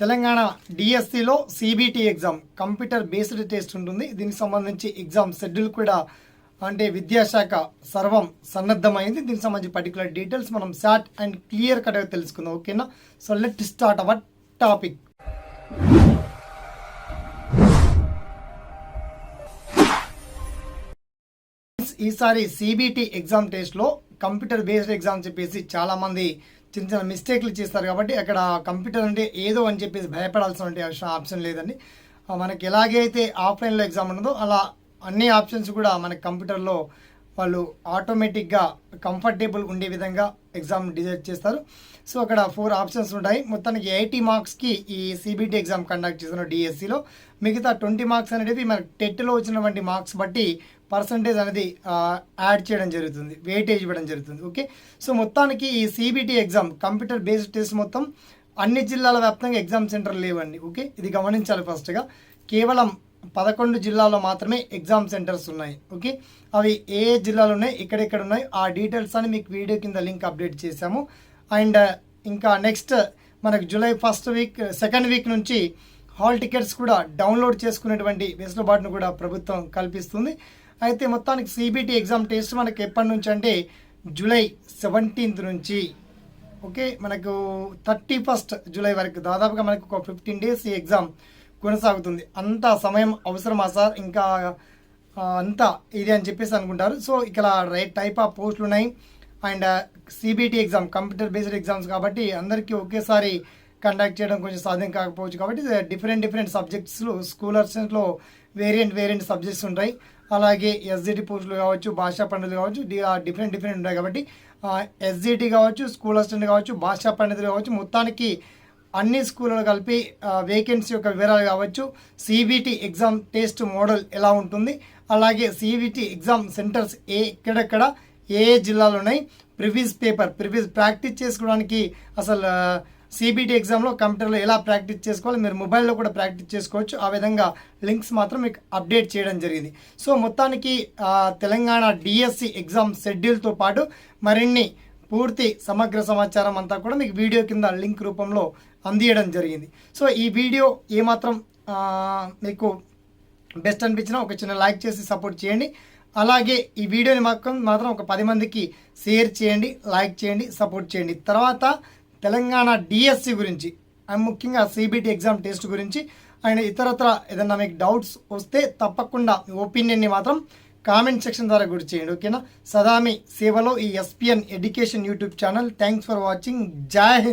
తెలంగాణ డిఎస్సిలో CBT exam computer based test ఉంటుంది. దీనికి సంబంధించి ఎగ్జామ్ షెడ్యూల్ కూడా అంటే విద్యాశాఖ సర్వం సన్నద్ధమైంది. దీనికి సంబంధించి పర్టికులర్ డీటెయిల్స్ మనం షార్ట్ అండ్ క్లియర్ కట్గా తెలుసుకుందాం. ఓకేనా so let start our topic ఈసారి సిబిటి ఎగ్జామ్ టెస్ట్లో కంప్యూటర్ బేస్డ్ ఎగ్జామ్ చెప్పేసి చాలామంది చిన్న చిన్న మిస్టేక్లు చేస్తారు కాబట్టి అక్కడ కంప్యూటర్ అంటే ఏదో అని చెప్పేసి భయపడాల్సిన ఆప్షన్ లేదండి. మనకి ఎలాగైతే ఆఫ్లైన్లో ఎగ్జామ్ ఉండదో అలా అన్ని ఆప్షన్స్ కూడా మనకి కంప్యూటర్లో వాళ్ళు ఆటోమేటిక్గా కంఫర్టబుల్ ఉండే విధంగా ఎగ్జామ్ డిజైడ్ చేస్తారు. సో అక్కడ ఫోర్ ఆప్షన్స్ ఉంటాయి. మొత్తానికి ఎయిటీ మార్క్స్కి ఈ సిబిటి ఎగ్జామ్ కండక్ట్ చేసిన డిఎస్సిలో మిగతా ట్వంటీ మార్క్స్ అనేవి మనకి టెట్లో వచ్చినటువంటి మార్క్స్ బట్టి పర్సంటేజ్ అనేది యాడ్ చేయడం జరుగుతుంది వెయిటేజ్ ఇవ్వడం జరుగుతుంది ఓకే? సో మొత్తానికి ఈ CBT exam computer based test మొత్తం అన్ని జిల్లాల వ్యాప్తంగా ఎగ్జామ్ సెంటర్ లేవండి ఓకే? ఇది గమనించాలి ఫస్ట్గా కేవలం పదకొండు జిల్లాలో మాత్రమే ఎగ్జామ్ సెంటర్స్ ఉన్నాయి ఓకే? అవి ఏ ఏ జిల్లాలు ఉన్నాయి ఎక్కడెక్కడ ఉన్నాయి ఆ డీటెయిల్స్ అని మీకు వీడియో కింద లింక్ అప్డేట్ చేశాము. అండ్ ఇంకా నెక్స్ట్ మనకు July first week second week నుంచి హాల్ టికెట్స్ కూడా డౌన్లోడ్ చేసుకునేటువంటి వెసులుబాటును కూడా ప్రభుత్వం కల్పిస్తుంది. అయితే మొత్తానికి సిబిటి ఎగ్జామ్ టెస్ట్ మనకి ఎప్పటి నుంచి అంటే జూలై సెవెంటీన్త్ నుంచి. ఓకే మనకు థర్టీ ఫస్ట్ జూలై వరకు దాదాపుగా మనకు ఒక ఫిఫ్టీన్ డేస్ ఈ ఎగ్జామ్ కొనసాగుతుంది. అంత సమయం అవసరమా సార్? ఇంకా అంతా ఇది అని చెప్పేసి అనుకుంటారు. సో ఇక్కడ రైట్ టైప్ ఆఫ్ పోస్టులు ఉన్నాయి. And CBT exam computer based exams కాబట్టి అందరికీ ఒకేసారి కండక్ట్ చేయడం కొంచెం సాధ్యం కాకపోవచ్చు కాబట్టి డిఫరెంట్ డిఫరెంట్ సబ్జెక్ట్స్లో స్కూలర్స్లో వేరియంట్ వేరియంట్ సబ్జెక్ట్స్ ఉంటాయి. అలాగే ఎస్జిటి పోస్టులు కావచ్చు భాషా పండితులు కావచ్చు డిఫరెంట్ డిఫరెంట్ ఉంటాయి కాబట్టి ఎస్జిటి కావచ్చు స్కూల్ అసిస్టెంట్ కావచ్చు భాషా పండితులు కావచ్చు మొత్తానికి అన్ని స్కూళ్ళలో కలిపి వేకెన్సీ యొక్క వివరాలు కావచ్చు సిబిటి ఎగ్జామ్ టెస్ట్ మోడల్ ఎలా ఉంటుంది అలాగే సిబిటి ఎగ్జామ్ సెంటర్స్ ఏ ఎక్కడెక్కడ ఏ ఏ జిల్లాలో ఉన్నాయి ప్రివియస్ పేపర్ ప్రివియస్ ప్రాక్టీస్ చేసుకోవడానికి అసలు సిబిటి ఎగ్జామ్లో కంప్యూటర్లో ఎలా ప్రాక్టీస్ చేసుకోవాలి మీరు మొబైల్లో కూడా ప్రాక్టీస్ చేసుకోవచ్చు. ఆ విధంగా లింక్స్ మాత్రం మీకు అప్డేట్ చేయడం జరిగింది. సో మొత్తానికి తెలంగాణ డిఎస్సి ఎగ్జామ్ షెడ్యూల్తో పాటు మరిన్ని పూర్తి సమగ్ర సమాచారం అంతా కూడా మీకు వీడియో కింద లింక్ రూపంలో అందియడం జరిగింది. సో ఈ వీడియో ఏమాత్రం మీకు బెస్ట్ అనిపించినా ఒక చిన్న లైక్ చేసి సపోర్ట్ చేయండి. అలాగే ఈ వీడియోని మాత్రం మాత్రం ఒక పది మందికి షేర్ చేయండి లైక్ చేయండి సపోర్ట్ చేయండి. తర్వాత తెలంగాణ డిఎస్సి గురించి అండ్ ముఖ్యంగా సిబిటి ఎగ్జామ్ టెస్ట్ గురించి. అండ్ ఇతరత్ర ఏదన్నా మీకు డౌట్స్ వస్తే తప్పకుండా మీ ఒపీనియన్ని మాత్రం కామెంట్ సెక్షన్ ద్వారా గురి చేయండి ఓకేనా సదామి సేవలో ఈ SPN education YouTube channel thanks for watching జై హింద్